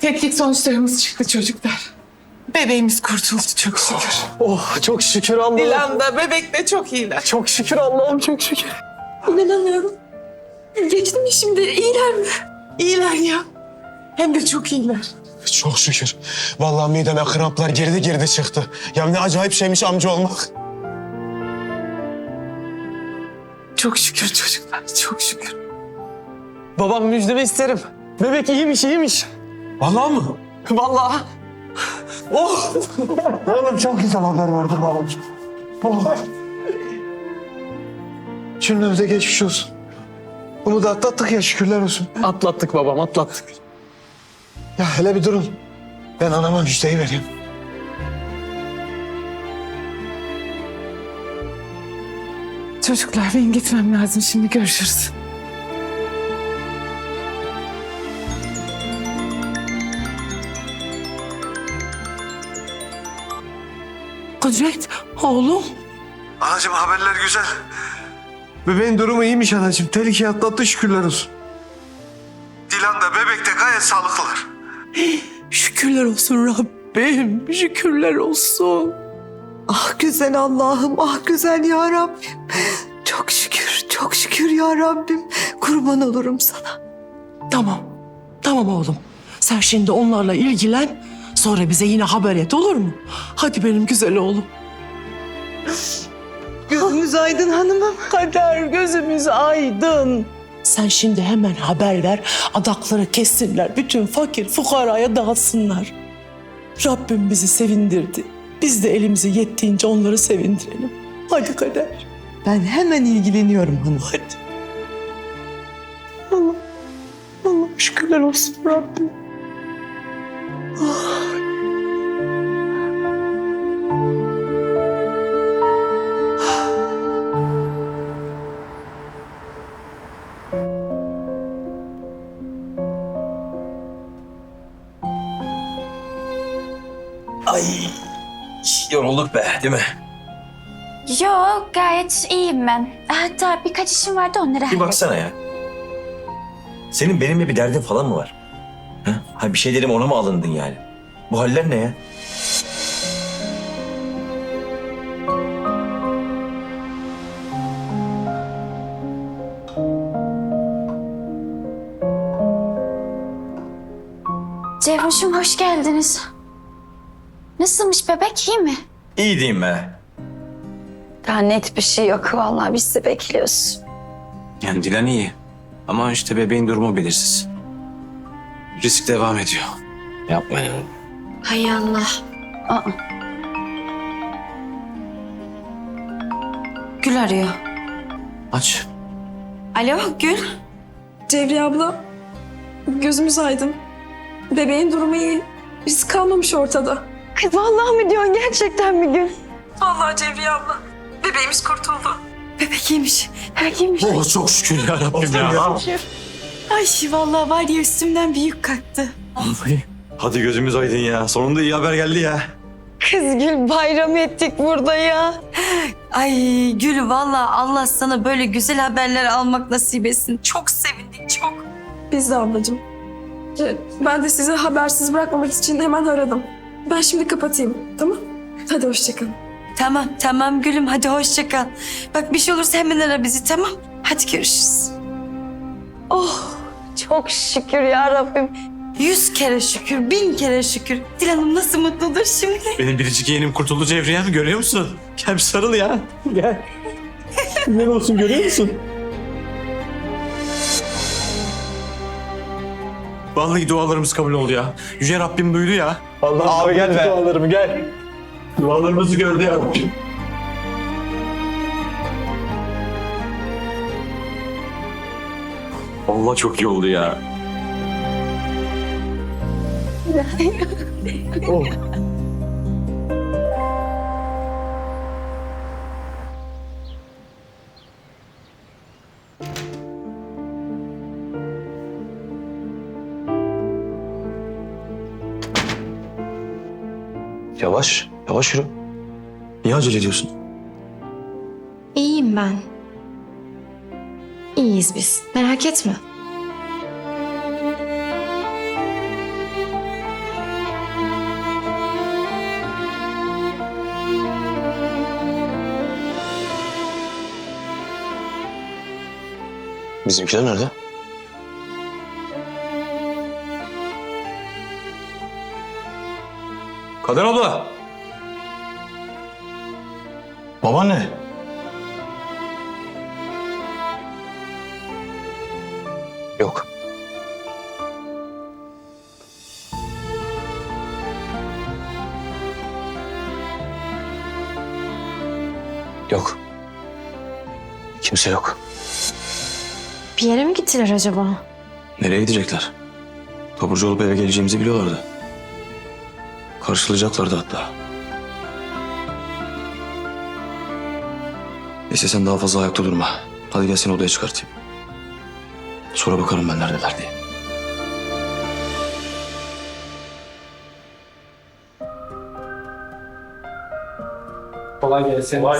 Tetkik sonuçlarımız çıktı çocuklar. Bebeğimiz kurtuldu çok şükür. Oh çok şükür Allah'ım. Dilan da bebek de çok iyiler. Çok şükür Allah'ım çok şükür. İnanamıyorum. Geçti mi şimdi? İyiler mi? İyiler ya. Hem de çok iyiler. Çok şükür. Vallahi mideme kramplar girdi girdi çıktı. Ya ne acayip şeymiş amca olmak. Çok şükür çocuklar, çok şükür. Babam müjdemi isterim. Bebek iyiymiş iyiymiş. Vallahi mı? Vallahi. Oh! Oğlum çok güzel haber verdin babacığım. Oh. Cümlemize geçmiş olsun. Bunu da atlattık ya şükürler olsun. Atlattık babam atlattık. Ya hele bir durun. Ben anama müjdeyi vereyim. Çocuklar benim gitmem lazım şimdi görüşürüz. Kudret, oğlum. Anacığım haberler güzel. Bebeğin durumu iyiymiş anacığım. Tehlikeyi atlattı şükürler olsun. Dilan da bebek de gayet sağlıklılar. Şükürler olsun Rabbim. Şükürler olsun. Ah güzel Allah'ım, ah güzel ya Rabbim. Çok şükür, çok şükür ya Rabbim. Kurban olurum sana. Tamam, tamam oğlum. Sen şimdi onlarla ilgilen. Sonra bize yine haber et olur mu? Hadi benim güzel oğlum. Gözümüz aydın hanımım. Kader gözümüz aydın. Sen şimdi hemen haber ver. Adakları kessinler. Bütün fakir fukaraya dağıtsınlar. Rabbim bizi sevindirdi. Biz de elimizi yettiğince onları sevindirelim. Hadi kader. Ben hemen ilgileniyorum hanım. Hadi. Allah, Allah şükürler olsun Rabbim. Yorulduk be değil mi? Yo gayet iyiyim ben. Hatta birkaç işim vardı onları Bir baksana ya. Senin benimle bir derdin falan mı var? Ha? ha bir şey dedim ona mı alındın yani? Bu haller ne ya? Cevhoş'um hoş geldiniz. Nasılmış bebek iyi mi? İyi diyeyim be. Daha net bir şey yok vallahi biz de bekliyoruz. Yani Dilan iyi. Ama işte bebeğin durumu belirsiz. Risk devam ediyor. Yapma ya. Hay Allah. Aa. Gül arıyor. Aç. Alo Gül. Cevriye abla, gözümüz aydın. Bebeğin durumu iyi. Risk kalmamış ortada. Kız vallahi mi diyorsun gerçekten mi Gül? Vallahi Cevriye abla, bebeğimiz kurtuldu. Bebek iyiymiş. Bebek iyiymiş. Oh çok şükür ya Rabbim ya. Ay vallahi var ya üstümden bir yük kalktı. Hadi gözümüz aydın ya. Sonunda iyi haber geldi ya. Kız Gül bayram ettik burada ya. Ay Gül vallahi Allah sana böyle güzel haberler almak nasip etsin. Çok sevindik çok. Biz de ablacığım. Ben de sizi habersiz bırakmamak için hemen aradım. Ben şimdi kapatayım, tamam? Hadi hoşçakalın. Tamam tamam Gülüm hadi hoşça kal. Bak bir şey olursa hemen ara bizi tamam. Hadi görüşürüz. Oh çok şükür ya Rabbim. Yüz kere şükür, bin kere şükür. Dilan'ım nasıl mutludur şimdi. Benim biricik yeğenim kurtuldu Cevriyem görüyor musun? Gel bir sarıl ya. Gel. ne olsun görüyor musun? Vallahi dualarımız kabul oldu ya. Yüce Rabbim duydu ya. Allah abi gel be. Dualarımı gel. Dualarımızı gördü ya. Allah çok iyi oldu ya. Yavaş, yavaş yürü. Niye acele ediyorsun? İyiyim ben. İyiyiz biz. Merak etme. Bizimkiler nerede? Kader abla. Babaanne. Yok. Yok. Kimse yok. Bir yere mi gittiler acaba? Nereye gidecekler? Taburcu olup eve geleceğimizi biliyorlardı. Karşılayacaklardı hatta. Neyse sen daha fazla ayakta durma. Hadi gel seni odaya çıkartayım. Sonra bakarım ben neredeler diye.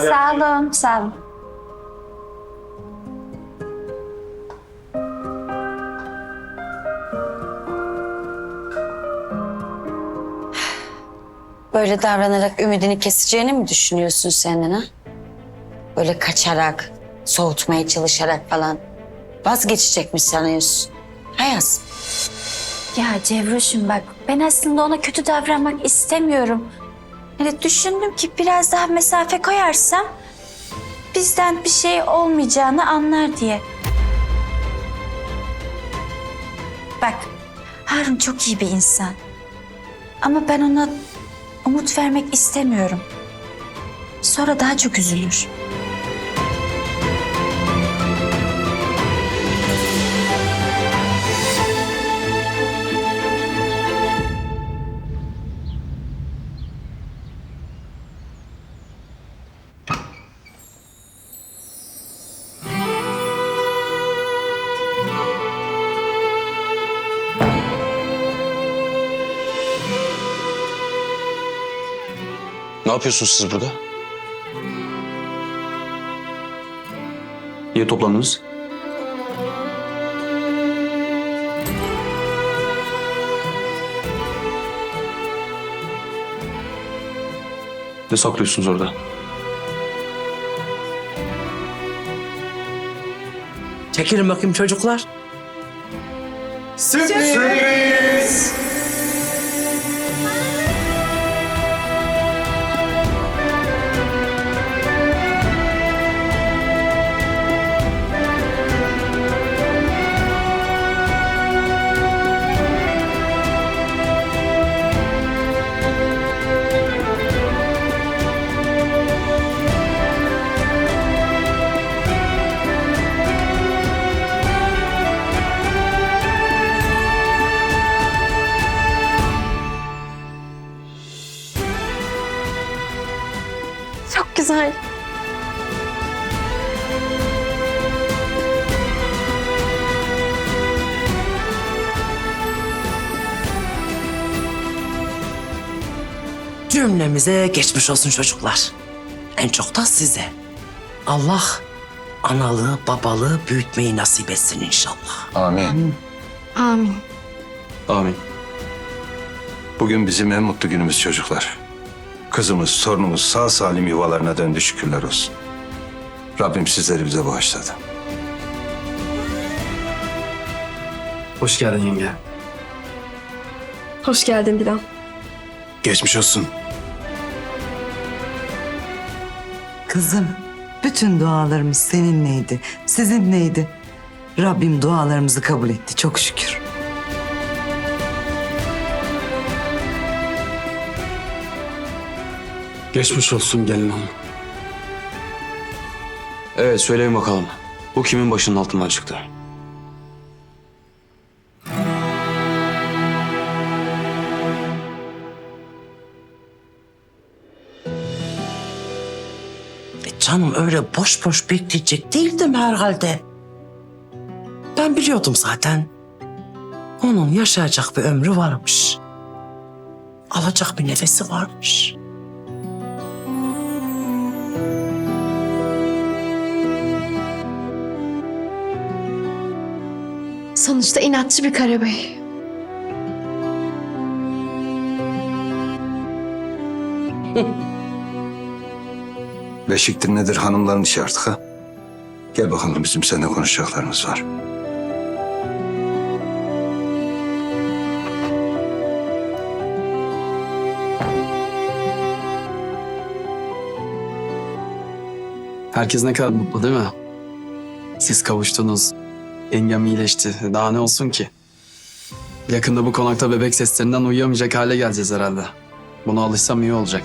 Sağ olun, sağ olun. Böyle davranarak ümidini keseceğini mi düşünüyorsun senin ha? Böyle kaçarak, soğutmaya çalışarak falan vazgeçecek mi sanıyorsun? Hayaz. Ya Cevruş'um bak ben aslında ona kötü davranmak istemiyorum. Yani düşündüm ki biraz daha mesafe koyarsam bizden bir şey olmayacağını anlar diye. Bak Harun çok iyi bir insan. Ama ben ona umut vermek istemiyorum. Sonra daha çok üzülür. Ne yapıyorsunuz siz burada? Niye toplandınız? Ne saklıyorsunuz orada? Çekilin bakayım çocuklar. Çok güzel. Cümlemize geçmiş olsun çocuklar. En çok da size. Allah analığı babalığı büyütmeyi nasip etsin inşallah. Amin. Amin. Amin. Bugün bizim en mutlu günümüz çocuklar. Kızımız, torunumuz sağ salim yuvalarına döndü şükürler olsun. Rabbim sizleri bize bağışladı. Hoş geldin yenge. Hoş geldin Dilan. Geçmiş olsun. Kızım, bütün dualarımız seninleydi, sizinleydi. Rabbim dualarımızı kabul etti çok şükür. Geçmiş olsun gelin hanım. Evet söyleyin bakalım. Bu kimin başının altından çıktı? E canım öyle boş boş bekleyecek değildim herhalde. Ben biliyordum zaten. Onun yaşayacak bir ömrü varmış. Alacak bir nefesi varmış. Sonuçta inatçı bir karabey. Beşiktir nedir hanımların işi artık ha? Gel bakalım bizim seninle konuşacaklarımız var. Herkes ne kadar mutlu değil mi? Siz kavuştunuz. Yengem iyileşti. Daha ne olsun ki? Yakında bu konakta bebek seslerinden uyuyamayacak hale geleceğiz herhalde. Buna alışsam iyi olacak.